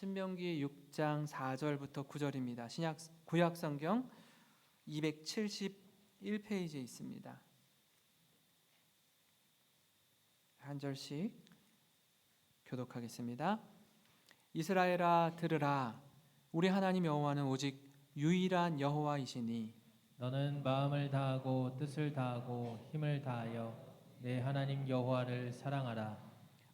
신명기 6장 4절부터 9절입니다. 신약 구약 성경 271페이지에 있습니다. 한 절씩 교독하겠습니다. 이스라엘아 들으라 우리 하나님 여호와는 오직 유일한 여호와이시니 너는 마음을 다하고 뜻을 다하고 힘을 다하여 내 하나님 여호와를 사랑하라.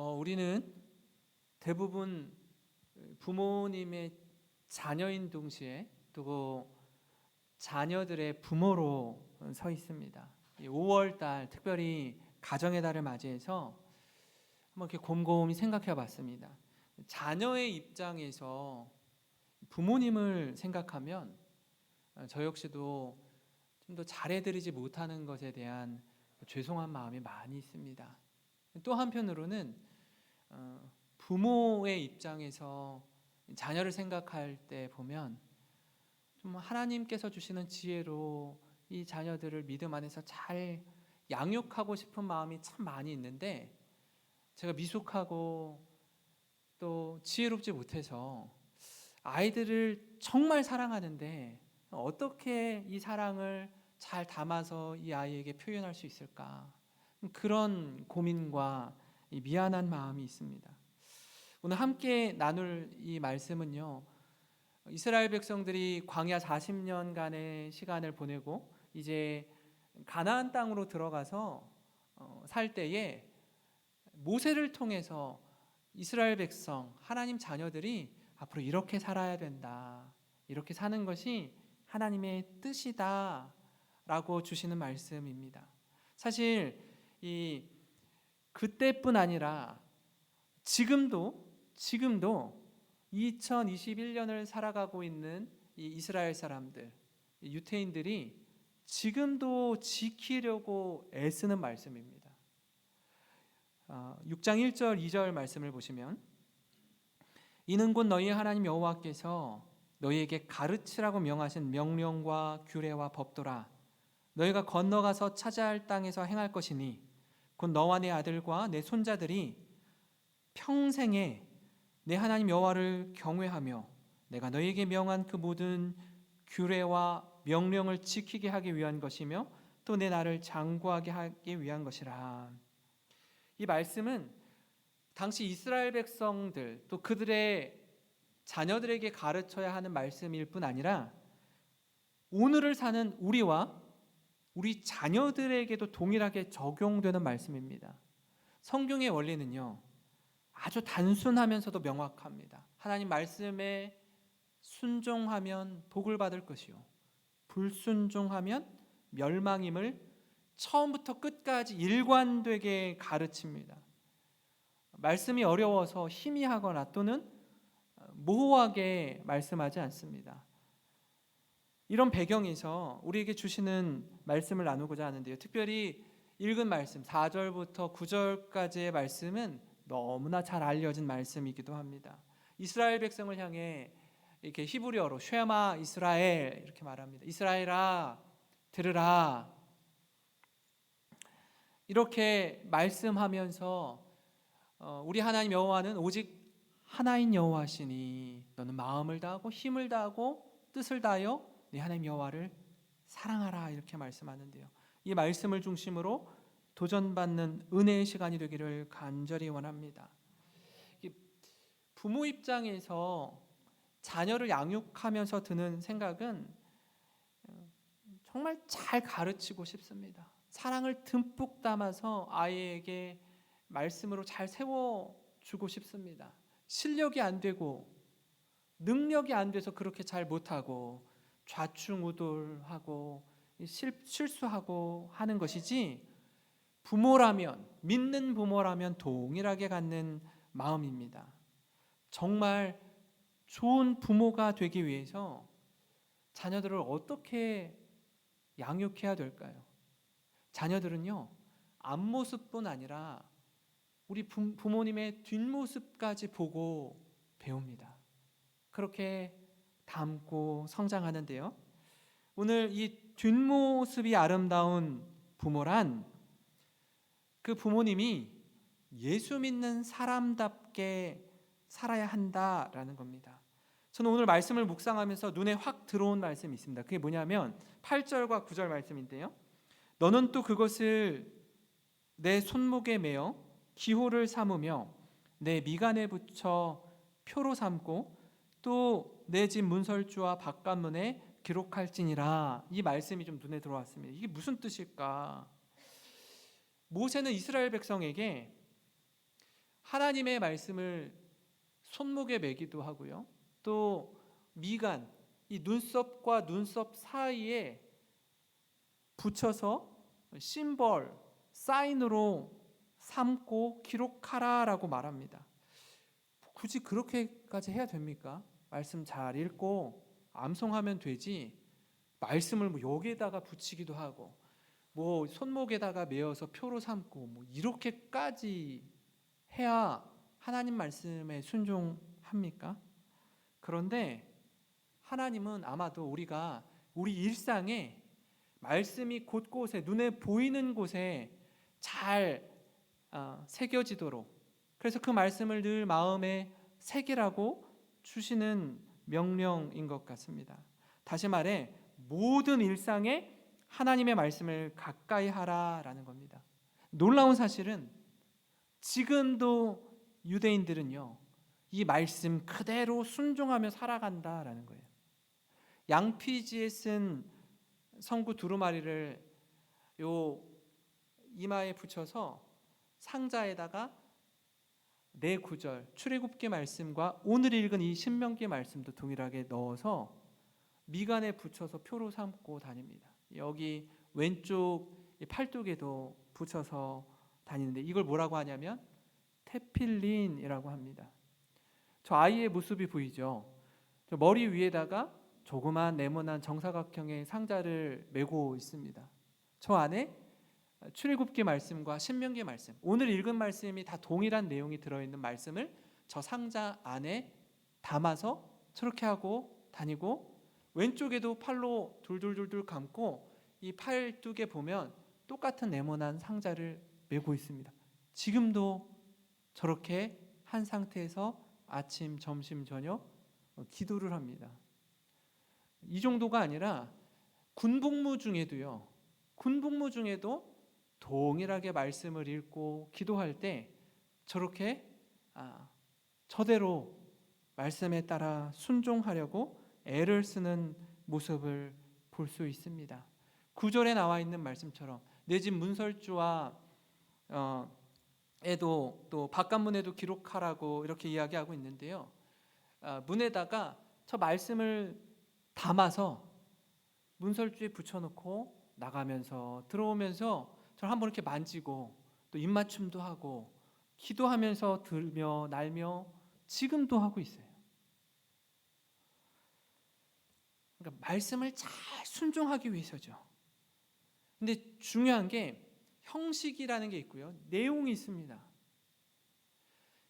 어, 우리는 대부분 부모님의 자녀인 동시에 또 자녀들의 부모로 서 있습니다. 5월 달 특별히 가정의 달을 맞이해서 한번 이렇게 곰곰이 생각해 봤습니다. 자녀의 입장에서 부모님을 생각하면 어, 저 역시도 좀 더 잘해드리지 못하는 것에 대한 죄송한 마음이 많이 있습니다. 또 한편으로는 어, 부모의 입장에서 자녀를 생각할 때 보면 좀 하나님께서 주시는 지혜로 이 자녀들을 믿음 안에서 잘 양육하고 싶은 마음이 참 많이 있는데 제가 미숙하고 또 지혜롭지 못해서 아이들을 정말 사랑하는데 어떻게 이 사랑을 잘 담아서 이 아이에게 표현할 수 있을까? 그런 고민과 이 미안한 마음이 있습니다. 오늘 함께 나눌 이 말씀은요. 이스라엘 백성들이 광야 40년간의 시간을 보내고 이제 가나안 땅으로 들어가서 어, 살 때에 모세를 통해서 이스라엘 백성 하나님 자녀들이 앞으로 이렇게 살아야 된다. 이렇게 사는 것이 하나님의 뜻이다라고 주시는 말씀입니다. 사실 이 그때뿐 아니라 지금도 지금도 2021년을 살아가고 있는 이 이스라엘 사람들 이 유태인들이 지금도 지키려고 애쓰는 말씀입니다. 어, 6장 1절 2절 말씀을 보시면 이는 곧 너희 하나님 여호와께서 너희에게 가르치라고 명하신 명령과 규례와 법도라 너희가 건너가서 찾아야 할 땅에서 행할 것이니 곧 너와 내 아들과 내 손자들이 평생에 내 하나님 여호와를 경외하며 내가 너희에게 명한 그 모든 규례와 명령을 지키게 하기 위한 것이며 또 내 나를 장구하게 하기 위한 것이라. 이 말씀은 당시 이스라엘 백성들 또 그들의 자녀들에게 가르쳐야 하는 말씀일 뿐 아니라 오늘을 사는 우리와 우리 자녀들에게도 동일하게 적용되는 말씀입니다. 성경의 원리는요. 아주 단순하면서도 명확합니다. 하나님 말씀에 순종하면 복을 받을 것이요. 불순종하면 멸망임을 처음부터 끝까지 일관되게 가르칩니다. 말씀이 어려워서 희미하거나 또는 모호하게 말씀하지 않습니다. 이런 배경에서 우리에게 주시는 말씀을 나누고자 하는데요. 특별히 읽은 말씀 4절부터 9절까지의 말씀은 너무나 잘 알려진 말씀이기도 합니다. 이스라엘 백성을 향해 이렇게 히브리어로 쉐마 이스라엘 이렇게 말합니다. 이스라엘아 들으라 이렇게 말씀하면서 어, 우리 하나님 여호와는 오직 하나인 여호와시니 너는 마음을 다하고 힘을 다하고 뜻을 다하여 네 하나님 여호와를 사랑하라 이렇게 말씀하는데요. 이 말씀을 중심으로 도전받는 은혜의 시간이 되기를 간절히 원합니다. 부모 입장에서 자녀를 양육하면서 드는 생각은 어, 정말 잘 가르치고 싶습니다. 사랑을 듬뿍 담아서 아이에게 말씀으로 잘 세워 주고 싶습니다. 실력이 안 되고 능력이 안 돼서 그렇게 잘 못하고 좌충우돌하고 실수하고 하는 것이지 부모라면 믿는 부모라면 동일하게 갖는 마음입니다. 정말 좋은 부모가 되기 위해서 자녀들을 어떻게 양육해야 될까요? 자녀들은요, 앞모습뿐 아니라 우리 부- 부모님의 뒷모습까지 보고 배웁니다. 그렇게 닮고 성장하는데요. 오늘 이 뒷모습이 아름다운 부모란 그 부모님이 예수 믿는 사람답게 살아야 한다라는 겁니다. 저는 오늘 말씀을 묵상하면서 눈에 확 들어온 말씀이 있습니다. 그게 뭐냐면 8절과 9절 말씀인데요. 너는 또 그것을 내 손목에 매어 기호를 삼으며 내 미간에 붙여 표로 삼고 또 내 집 문설주와 바깥문에 기록할지니라 이 말씀이 좀 눈에 들어왔습니다. 이게 무슨 뜻일까? 모세는 이스라엘 백성에게 하나님의 말씀을 손목에 매기도 하고요. 또 미간 이 눈썹과 눈썹 사이에 붙여서 심벌 사인으로 삼고 기록하라라고 말합니다. 굳이 그렇게까지 해야 됩니까? 말씀 잘 읽고 암송하면 되지. 말씀을 뭐 여기에다가 붙이기도 하고 뭐 손목에다가 메어서 표로 삼고 뭐 이렇게까지 해야 하나님 말씀에 순종합니까? 그런데 하나님은 아마도 우리가 우리 일상에 말씀이 곳곳에 눈에 보이는 곳에 잘 아, 새겨지도록 그래서 그 말씀을 늘 마음에 새기라고 주시는 명령인 것 같습니다. 다시 말해 모든 일상에 하나님의 말씀을 가까이 하라라는 겁니다. 놀라운 사실은 지금도 유대인들은요 이 말씀 그대로 순종하며 살아간다라는 거예요. 양피지에 쓴 성구 두루마리를 요 이마에 붙여서 상자에다가 네 구절 출애굽기 말씀과 오늘 읽은 이 신명기 말씀도 동일하게 넣어서 미간에 붙여서 표로 삼고 다닙니다. 여기 왼쪽 이 팔뚝에도 붙여서 다니는데 이걸 뭐라고 하냐면 테필린이라고 합니다. 저 아이의 모습이 보이죠? 저 머리 위에다가 조그만 네모난 정사각형의 상자를 메고 있습니다. 저 안에 출애굽기 말씀과 신명기 말씀, 오늘 읽은 말씀이 다 동일한 내용이 들어 있는 말씀을 저 상자 안에 담아서 저렇게 하고 다니고 왼쪽에도 팔로 둘둘둘둘 감고 이 팔뚝에 보면 똑같은 네모난 상자를 메고 있습니다. 지금도 저렇게 한 상태에서 아침, 점심, 저녁 어, 기도를 합니다. 이 정도가 아니라 군복무 중에도요. 군복무 중에도 동일하게 말씀을 읽고 기도할 때 저렇게 아, 저대로 말씀에 따라 순종하려고 애를 쓰는 모습을 볼 수 있습니다. 구절에 나와 있는 말씀처럼 내 집 문설주와 어, 에도 또 바깥문에도 기록하라고 이렇게 이야기하고 있는데요. 아, 문에다가 저 말씀을 담아서 문설주에 붙여놓고 나가면서 들어오면서 저를 한번 이렇게 만지고 또 입맞춤도 하고 기도하면서 들며 날며 지금도 하고 있어요. 그러니까 말씀을 잘 순종하기 위해서죠. 근데 중요한 게 형식이라는 게 있고요. 내용이 있습니다.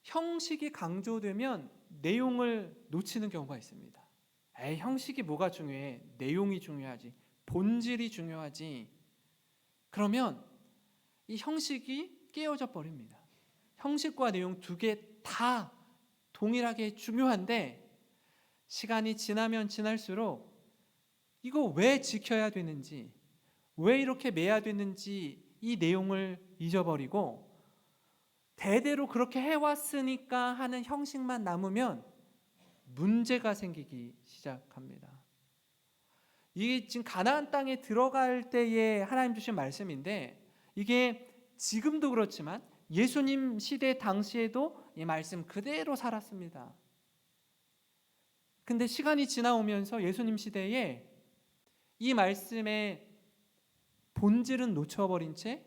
형식이 강조되면 내용을 놓치는 경우가 있습니다. 에이, 형식이 뭐가 중요해? 내용이 중요하지. 본질이 중요하지. 그러면 이 형식이 깨어져 버립니다. 형식과 내용 두 개 다 동일하게 중요한데 시간이 지나면 지날수록 이거 왜 지켜야 되는지, 왜 이렇게 매야 되는지 이 내용을 잊어버리고 대대로 그렇게 해왔으니까 하는 형식만 남으면 문제가 생기기 시작합니다. 이게 지금 가나안 땅에 들어갈 때에 하나님 주신 말씀인데 이게 지금도 그렇지만 예수님 시대 당시에도 이 말씀 그대로 살았습니다. 근데 시간이 지나오면서 예수님 시대에 이 말씀의 본질은 놓쳐버린 채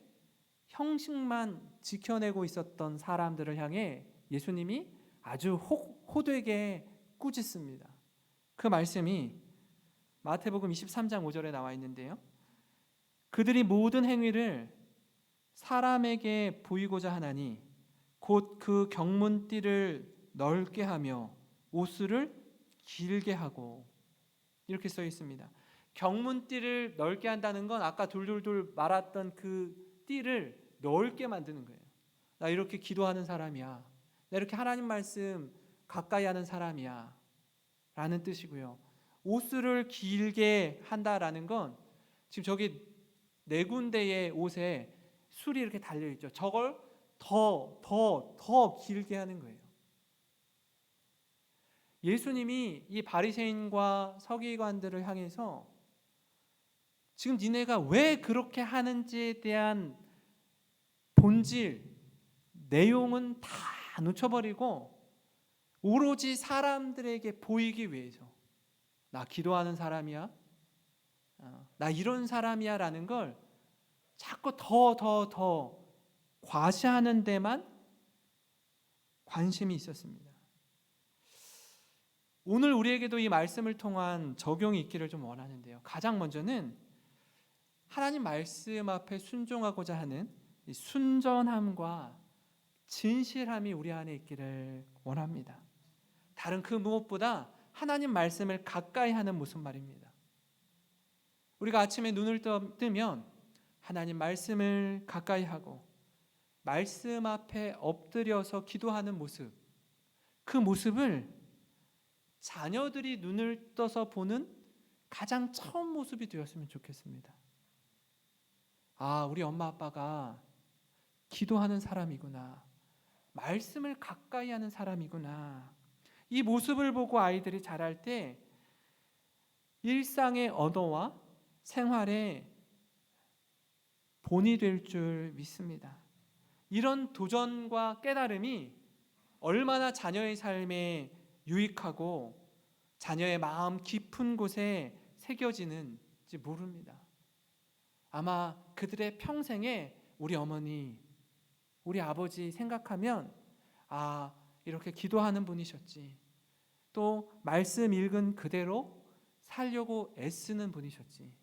형식만 지켜내고 있었던 사람들을 향해 예수님이 아주 호, 호되게 꾸짖습니다. 그 말씀이 마태복음 23장 5절에 나와 있는데요. 그들이 모든 행위를 사람에게 보이고자 하나니 곧 그 경문띠를 넓게 하며 옷을 길게 하고 이렇게 써 있습니다. 경문띠를 넓게 한다는 건 아까 둘둘둘 말았던 그 띠를 넓게 만드는 거예요. 나 이렇게 기도하는 사람이야. 나 이렇게 하나님 말씀 가까이 하는 사람이야. 라는 뜻이고요. 옷을 길게 한다라는 건 지금 저기 네 군데의 옷에 술이 이렇게 달려 있죠. 저걸 더, 더, 더 길게 하는 거예요. 예수님이 이 바리새인과 서기관들을 향해서 지금 니네가 왜 그렇게 하는지에 대한 본질, 내용은 다 놓쳐버리고 오로지 사람들에게 보이기 위해서 나 기도하는 사람이야, 어, 나 이런 사람이야라는 걸 자꾸 더 더 더 과시하는 데만 관심이 있었습니다. 오늘 우리에게도 이 말씀을 통한 적용이 있기를 좀 원하는데요. 가장 먼저는 하나님 말씀 앞에 순종하고자 하는 이 순전함과 진실함이 우리 안에 있기를 원합니다. 다른 그 무엇보다 하나님 말씀을 가까이 하는 모습 말입니다. 우리가 아침에 눈을 떠- 뜨면 하나님 말씀을 가까이 하고 말씀 앞에 엎드려서 기도하는 모습, 그 모습을 자녀들이 눈을 떠서 보는 가장 처음 모습이 되었으면 좋겠습니다. 아, 우리 엄마 아빠가 기도하는 사람이구나. 말씀을 가까이 하는 사람이구나. 이 모습을 보고 아이들이 자랄 때 일상의 언어와 생활에 본이 될 줄 믿습니다. 이런 도전과 깨달음이 얼마나 자녀의 삶에 유익하고 자녀의 마음 깊은 곳에 새겨지는지 모릅니다. 아마 그들의 평생에 우리 어머니, 우리 아버지 생각하면 아, 이렇게 기도하는 분이셨지. 또 말씀 읽은 그대로 살려고 애쓰는 분이셨지.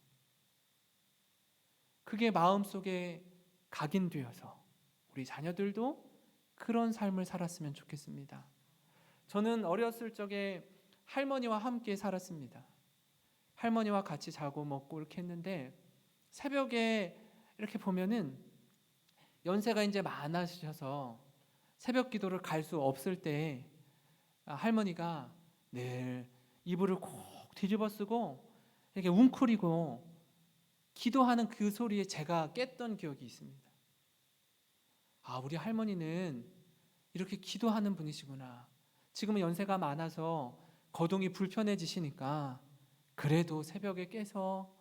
그게 마음속에 각인되어서 우리 자녀들도 그런 삶을 살았으면 좋겠습니다. 저는 어렸을 적에 할머니와 함께 살았습니다. 할머니와 같이 자고 먹고 이렇게 했는데 새벽에 이렇게 보면은 연세가 이제 많으셔서 새벽 기도를 갈 수 없을 때 아, 할머니가 늘 이불을 콕 뒤집어 쓰고 이렇게 웅크리고 기도하는 그 소리에 제가 깼던 기억이 있습니다. 아, 우리 할머니는 이렇게 기도하는 분이시구나. 지금은 연세가 많아서 거동이 불편해지시니까 그래도 새벽에 깨서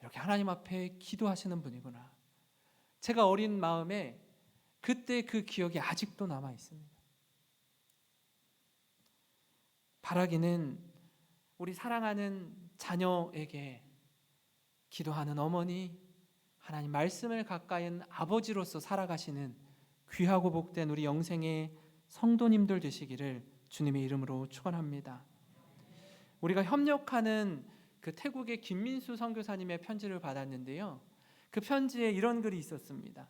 이렇게 하나님 앞에 기도하시는 분이구나. 제가 어린 마음에 그때 그 기억이 아직도 남아 있습니다. 바라기는 우리 사랑하는 자녀에게 기도하는 어머니, 하나님 말씀을 가까이 한 아버지로서 살아가시는 귀하고 복된 우리 영생의 성도님들 되시기를 주님의 이름으로 축원합니다. 우리가 협력하는 그 태국의 김민수 선교사님의 편지를 받았는데요. 그 편지에 이런 글이 있었습니다.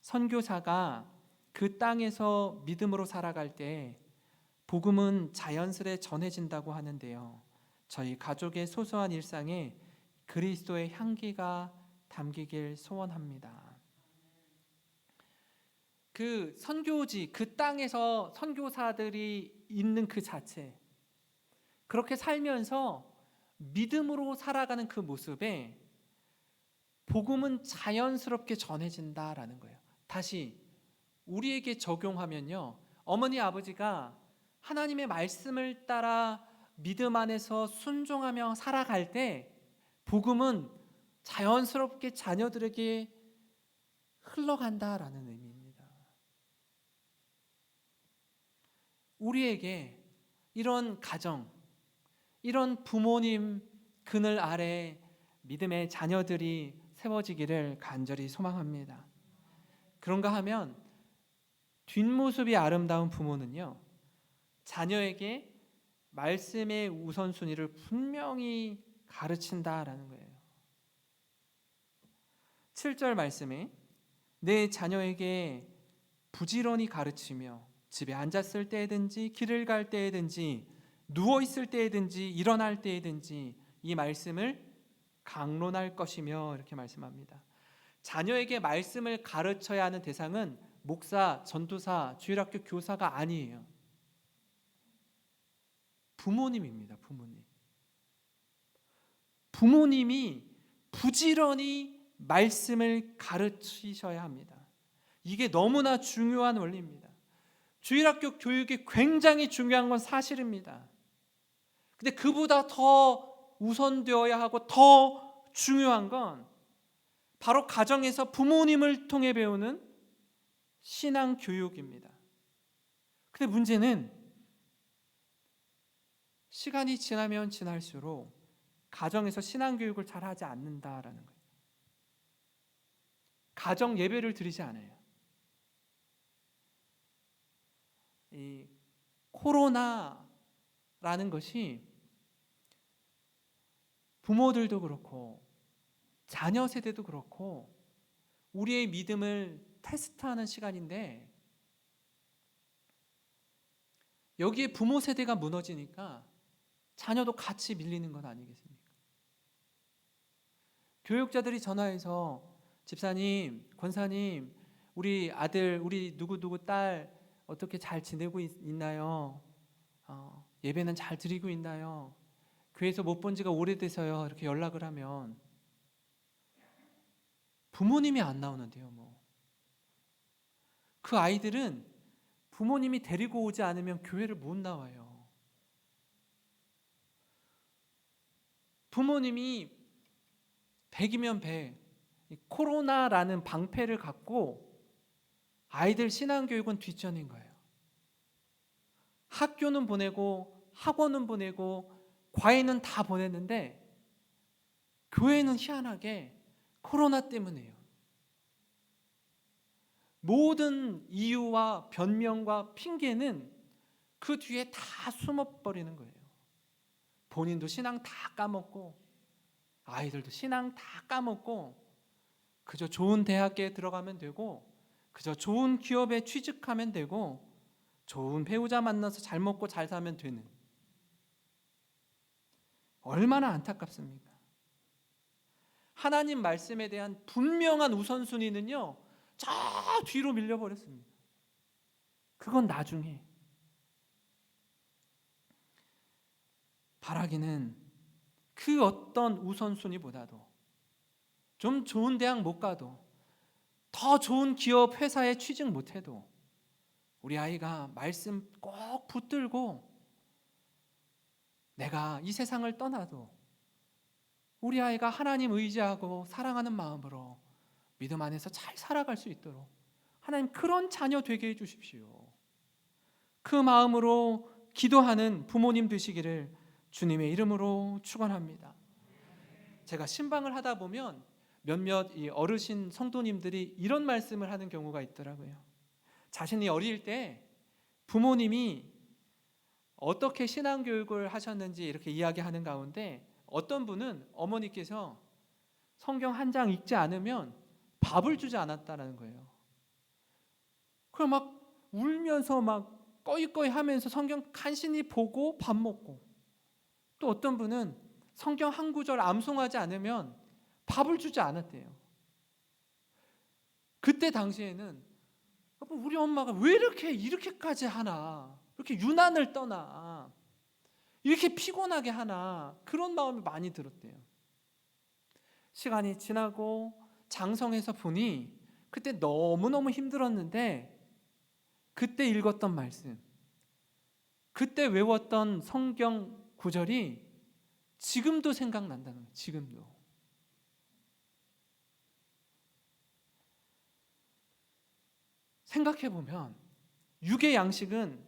선교사가 그 땅에서 믿음으로 살아갈 때 복음은 자연스레 전해진다고 하는데요. 저희 가족의 소소한 일상에 그리스도의 향기가 담기길 소원합니다. 그 선교지 그 땅에서 선교사들이 있는 그 자체 그렇게 살면서 믿음으로 살아가는 그 모습에 복음은 자연스럽게 전해진다라는 거예요. 다시 우리에게 적용하면요. 어머니 아버지가 하나님의 말씀을 따라 믿음 안에서 순종하며 살아갈 때 복음은 자연스럽게 자녀들에게 흘러간다라는 의미입니다. 우리에게 이런 가정, 이런 부모님 그늘 아래 믿음의 자녀들이 세워지기를 간절히 소망합니다. 그런가 하면 뒷모습이 아름다운 부모는요. 자녀에게 말씀의 우선순위를 분명히 가르친다라는 거예요. 7절 말씀에 내 자녀에게 부지런히 가르치며 집에 앉았을 때든지 길을 갈 때든지 누워 있을 때든지 일어날 때든지 이 말씀을 강론할 것이며 이렇게 말씀합니다. 자녀에게 말씀을 가르쳐야 하는 대상은 목사, 전도사, 주일학교 교사가 아니에요. 부모님입니다. 부모님. 부모님이 부지런히 말씀을 가르치셔야 합니다. 이게 너무나 중요한 원리입니다. 주일학교 교육이 굉장히 중요한 건 사실입니다. 근데 그보다 더 우선되어야 하고 더 중요한 건 바로 가정에서 부모님을 통해 배우는 신앙 교육입니다. 근데 문제는 시간이 지나면 지날수록 가정에서 신앙 교육을 잘 하지 않는다라는 거예요. 가정 예배를 드리지 않아요. 이 코로나라는 것이 부모들도 그렇고 자녀 세대도 그렇고 우리의 믿음을 테스트하는 시간인데 여기에 부모 세대가 무너지니까 자녀도 같이 밀리는 건 아니겠습니까? 교육자들이 전화해서 집사님, 권사님, 우리 아들, 우리 누구 누구 딸 어떻게 잘 지내고 있, 나요 어, 예배는 잘 드리고 있나요? 교회에서 못 본 지가 오래돼서요. 이렇게 연락을 하면 부모님이 안 나오는데요, 뭐. 그 아이들은 부모님이 데리고 오지 않으면 교회를 못 나와요. 부모님이 100이면 100, 이 코로나라는 방패를 갖고 아이들 신앙교육은 뒷전인 거예요. 학교는 보내고 학원은 보내고 과외는 다 보냈는데 교회는 희한하게 코로나 때문에요. 모든 이유와 변명과 핑계는 그 뒤에 다 숨어버리는 거예요. 본인도 신앙 다 까먹고 아이들도 신앙 다 까먹고 그저 좋은 대학에 들어가면 되고 그저 좋은 기업에 취직하면 되고 좋은 배우자 만나서 잘 먹고 잘 사면 되는 얼마나 안타깝습니까? 하나님 말씀에 대한 분명한 우선순위는요, 저 뒤로 밀려버렸습니다. 그건 나중에. 바라기는 그 어떤 우선순위보다도 좀 좋은 대학 못 가도 더 좋은 기업 회사에 취직 못 해도 우리 아이가 말씀 꼭 붙들고 내가 이 세상을 떠나도 우리 아이가 하나님 의지하고 사랑하는 마음으로 믿음 안에서 잘 살아갈 수 있도록 하나님 그런 자녀 되게 해 주십시오. 그 마음으로 기도하는 부모님 되시기를 주님의 이름으로 축원합니다. 제가 신방을 하다 보면 몇몇 이 어르신 성도님들이 이런 말씀을 하는 경우가 있더라고요. 자신이 어릴 때 부모님이 어떻게 신앙 교육을 하셨는지 이렇게 이야기하는 가운데 어떤 분은 어머니께서 성경 한 장 읽지 않으면 밥을 주지 않았다라는 거예요. 그럼 막 울면서 막 꺼이꺼이 하면서 성경 간신히 보고 밥 먹고 또 어떤 분은 성경 한 구절 암송하지 않으면 밥을 주지 않았대요. 그때 당시에는 우리 엄마가 왜 이렇게 이렇게까지 하나? 이렇게 유난을 떠나? 이렇게 피곤하게 하나? 그런 마음이 많이 들었대요. 시간이 지나고 장성해서 보니 그때 너무너무 힘들었는데 그때 읽었던 말씀, 그때 외웠던 성경 구절이 지금도 생각난다는 거예요. 지금도. 생각해 보면 육의 양식은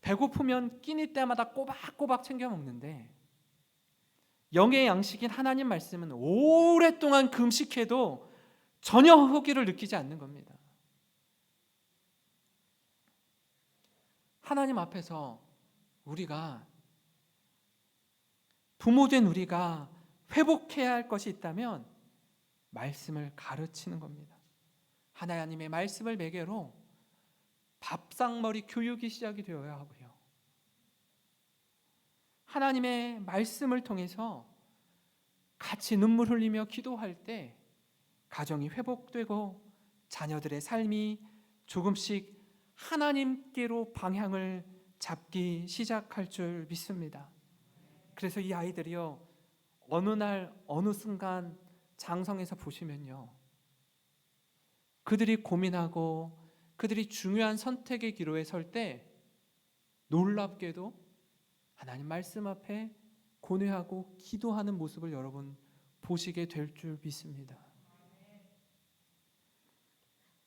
배고프면 끼니 때마다 꼬박꼬박 챙겨 먹는데 영의 양식인 하나님 말씀은 오랫동안 금식해도 전혀 허기를 느끼지 않는 겁니다. 하나님 앞에서 우리가 부모된 우리가 회복해야 할 것이 있다면 말씀을 가르치는 겁니다. 하나님의 말씀을 매개로 밥상머리 교육이 시작이 되어야 하고요. 하나님의 말씀을 통해서 같이 눈물 흘리며 기도할 때 가정이 회복되고 자녀들의 삶이 조금씩 하나님께로 방향을 잡기 시작할 줄 믿습니다. 그래서 이 아이들이요 어느 날 어느 순간 장성에서 보시면요 그들이 고민하고 그들이 중요한 선택의 기로에 설 때 놀랍게도 하나님 말씀 앞에 고뇌하고 기도하는 모습을 여러분 보시게 될 줄 믿습니다.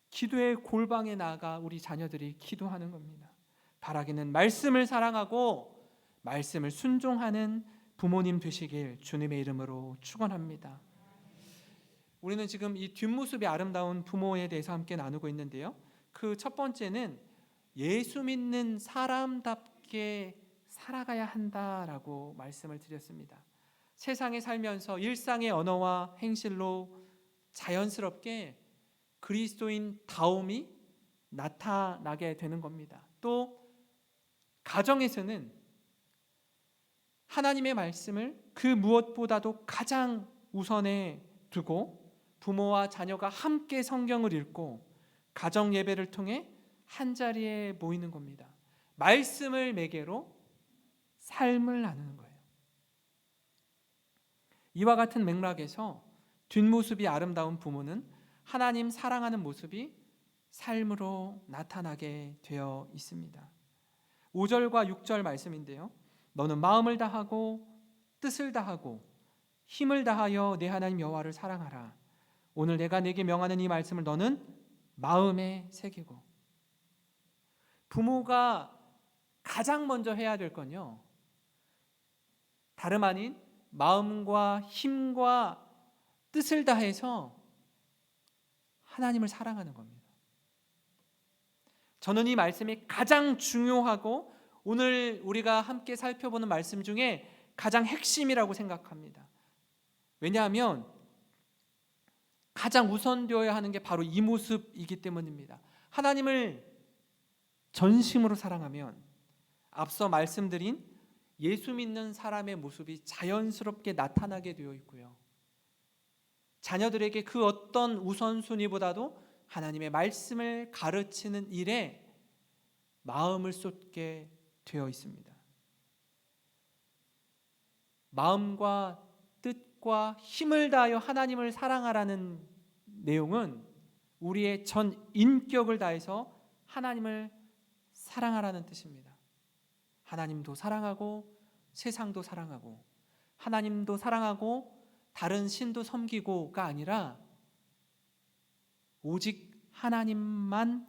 기도의 골방에 나가 우리 자녀들이 기도하는 겁니다. 바라기는 말씀을 사랑하고 말씀을 순종하는 부모님 되시길 주님의 이름으로 축원합니다. 우리는 지금 이 뒷모습이 아름다운 부모에 대해서 함께 나누고 있는데요. 그 첫 번째는 예수 믿는 사람답게 살아가야 한다라고 말씀을 드렸습니다. 세상에 살면서 일상의 언어와 행실로 자연스럽게 그리스도인 다움이 나타나게 되는 겁니다. 또 가정에서는 하나님의 말씀을 그 무엇보다도 가장 우선에 두고 부모와 자녀가 함께 성경을 읽고 가정 예배를 통해 한 자리에 모이는 겁니다. 말씀을 매개로 삶을 나누는 거예요. 이와 같은 맥락에서 뒷모습이 아름다운 부모는 하나님 사랑하는 모습이 삶으로 나타나게 되어 있습니다. 5절과 6절 말씀인데요. 너는 마음을 다하고 뜻을 다하고 힘을 다하여 내 하나님 여호와를 사랑하라. 오늘 내가 내게 명하는 이 말씀을 너는 마음에 새기고 부모가 가장 먼저 해야 될 건요. 다름 아닌 마음과 힘과 뜻을 다해서 하나님을 사랑하는 겁니다. 저는 이 말씀이 가장 중요하고 오늘 우리가 함께 살펴보는 말씀 중에 가장 핵심이라고 생각합니다. 왜냐하면 가장 우선되어야 하는 게 바로 이 모습이기 때문입니다. 하나님을 전심으로 사랑하면 앞서 말씀드린 예수 믿는 사람의 모습이 자연스럽게 나타나게 되어 있고요. 자녀들에게 그 어떤 우선순위보다도 하나님의 말씀을 가르치는 일에 마음을 쏟게 되어 있습니다. 마음과 뜻과 힘을 다하여 하나님을 사랑하라는 내용은 우리의 전 인격을 다해서 하나님을 사랑하라는 뜻입니다. 하나님도 사랑하고 세상도 사랑하고 하나님도 사랑하고 다른 신도 섬기고가 아니라 오직 하나님만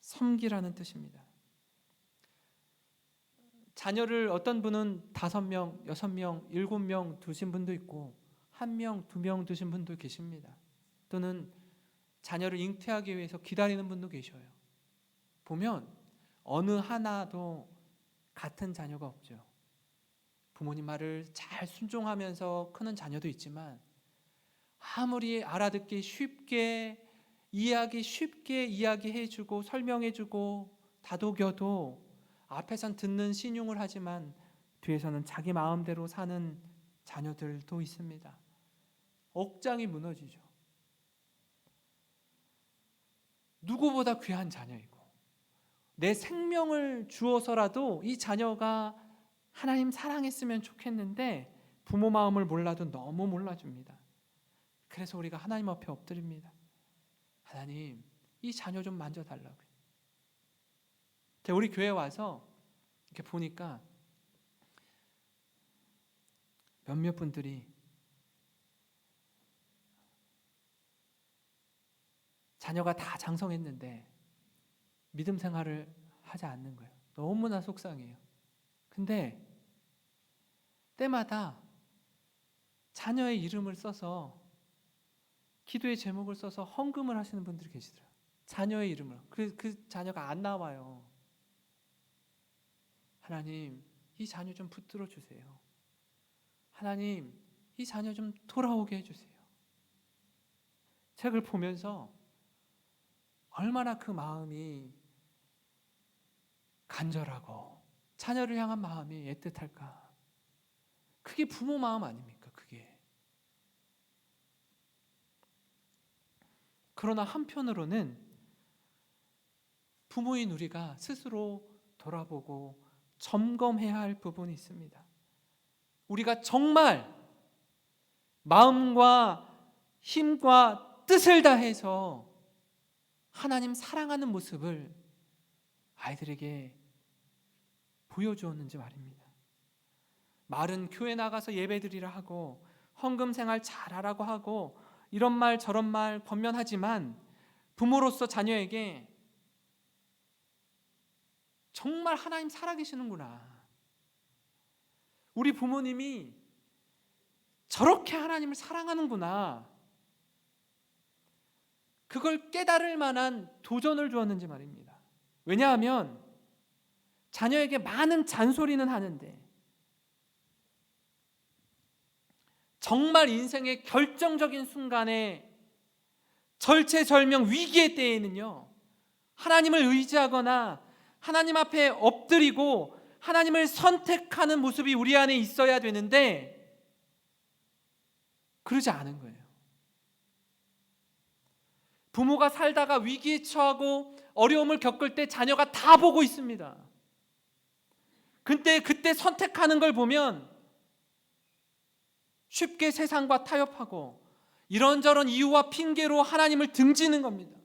섬기라는 뜻입니다. 자녀를 어떤 분은 다섯 명, 여섯 명, 일곱 명 두신 분도 있고 한 명, 두 명 두신 분도 계십니다. 또는 자녀를 잉태하기 위해서 기다리는 분도 계셔요. 보면 어느 하나도 같은 자녀가 없죠. 부모님 말을 잘 순종하면서 크는 자녀도 있지만 아무리 알아듣기 쉽게 이야기 쉽게 이야기해주고 설명해주고 다독여도 앞에선 듣는 신용을 하지만 뒤에서는 자기 마음대로 사는 자녀들도 있습니다. 억장이 무너지죠. 누구보다 귀한 자녀이고 내 생명을 주어서라도 이 자녀가 하나님 사랑했으면 좋겠는데 부모 마음을 몰라도 너무 몰라줍니다. 그래서 우리가 하나님 앞에 엎드립니다. 하나님, 이 자녀 좀 만져달라고요. 제가 우리 교회 와서 이렇게 보니까 몇몇 분들이 자녀가 다 장성했는데 믿음 생활을 하지 않는 거예요. 너무나 속상해요. 근데 때마다 자녀의 이름을 써서 기도의 제목을 써서 헌금을 하시는 분들이 계시더라고요. 자녀의 이름을. 그, 그 자녀가 안 나와요. 하나님, 이 자녀 좀 붙들어 주세요. 하나님, 이 자녀 좀 돌아오게 해주세요. 책을 보면서 얼마나 그 마음이 간절하고 자녀를 향한 마음이 애틋할까. 그게 부모 마음 아닙니까? 그게. 그러나 한편으로는 부모인 우리가 스스로 돌아보고 점검해야 할 부분이 있습니다. 우리가 정말 마음과 힘과 뜻을 다해서 하나님 사랑하는 모습을 아이들에게 보여주었는지 말입니다. 말은 교회 나가서 예배드리라 하고 헌금 생활 잘하라고 하고 이런 말 저런 말 권면하지만 부모로서 자녀에게 정말 하나님 살아계시는구나. 우리 부모님이 저렇게 하나님을 사랑하는구나. 그걸 깨달을 만한 도전을 주었는지 말입니다. 왜냐하면 자녀에게 많은 잔소리는 하는데 정말 인생의 결정적인 순간에 절체절명 위기의 때에는요. 하나님을 의지하거나 하나님 앞에 엎드리고 하나님을 선택하는 모습이 우리 안에 있어야 되는데 그러지 않은 거예요. 부모가 살다가 위기에 처하고 어려움을 겪을 때 자녀가 다 보고 있습니다. 근데 그때 선택하는 걸 보면 쉽게 세상과 타협하고 이런저런 이유와 핑계로 하나님을 등지는 겁니다.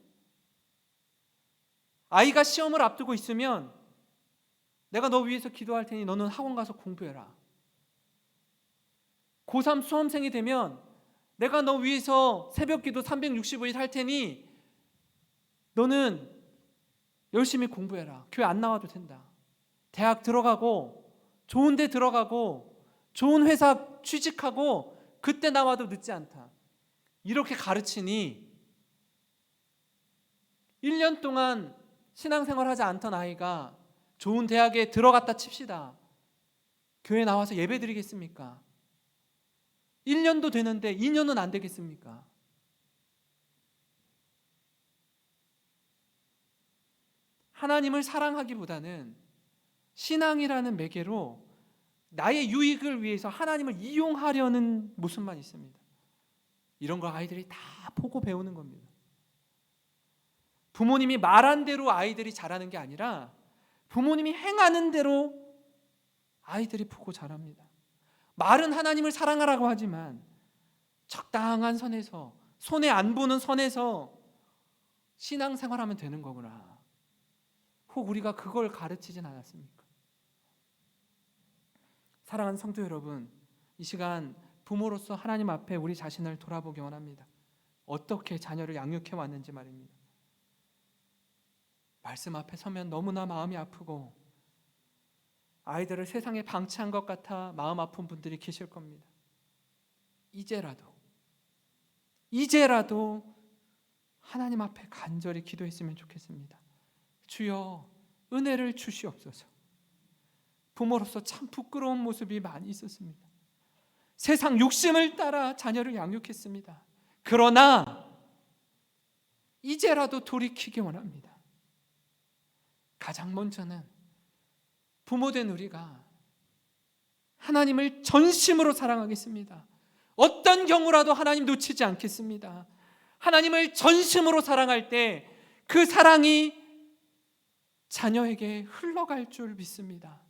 아이가 시험을 앞두고 있으면 내가 너 위해서 기도할 테니 너는 학원 가서 공부해라. 고3 수험생이 되면 내가 너 위해서 새벽 기도 365일 할 테니 너는 열심히 공부해라. 교회 안 나와도 된다. 대학 들어가고 좋은 데 들어가고 좋은 회사 취직하고 그때 나와도 늦지 않다. 이렇게 가르치니 1년 동안 신앙생활 하지 않던 아이가 좋은 대학에 들어갔다 칩시다. 교회 나와서 예배 드리겠습니까? 1년도 되는데 2년은 안 되겠습니까? 하나님을 사랑하기보다는 신앙이라는 매개로 나의 유익을 위해서 하나님을 이용하려는 모습만 있습니다. 이런 걸 아이들이 다 보고 배우는 겁니다. 부모님이 말한 대로 아이들이 자라는 게 아니라 부모님이 행하는 대로 아이들이 보고 자랍니다. 말은 하나님을 사랑하라고 하지만 적당한 선에서 손에 안 보는 선에서 신앙생활하면 되는 거구나. 혹 우리가 그걸 가르치진 않았습니까? 사랑하는 성도 여러분, 이 시간 부모로서 하나님 앞에 우리 자신을 돌아보기 원합니다. 어떻게 자녀를 양육해 왔는지 말입니다. 말씀 앞에 서면 너무나 마음이 아프고 아이들을 세상에 방치한 것 같아 마음 아픈 분들이 계실 겁니다. 이제라도 이제라도 하나님 앞에 간절히 기도했으면 좋겠습니다. 주여 은혜를 주시옵소서. 부모로서 참 부끄러운 모습이 많이 있었습니다. 세상 욕심을 따라 자녀를 양육했습니다. 그러나 이제라도 돌이키기 원합니다. 가장 먼저는 부모된 우리가 하나님을 전심으로 사랑하겠습니다. 어떤 경우라도 하나님 놓치지 않겠습니다. 하나님을 전심으로 사랑할 때 그 사랑이 자녀에게 흘러갈 줄 믿습니다.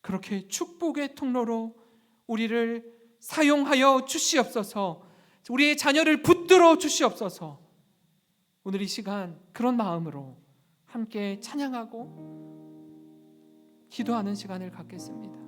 그렇게 축복의 통로로 우리를 사용하여 주시옵소서. 우리의 자녀를 붙들어 주시옵소서. 오늘 이 시간 그런 마음으로 함께 찬양하고 기도하는 시간을 갖겠습니다.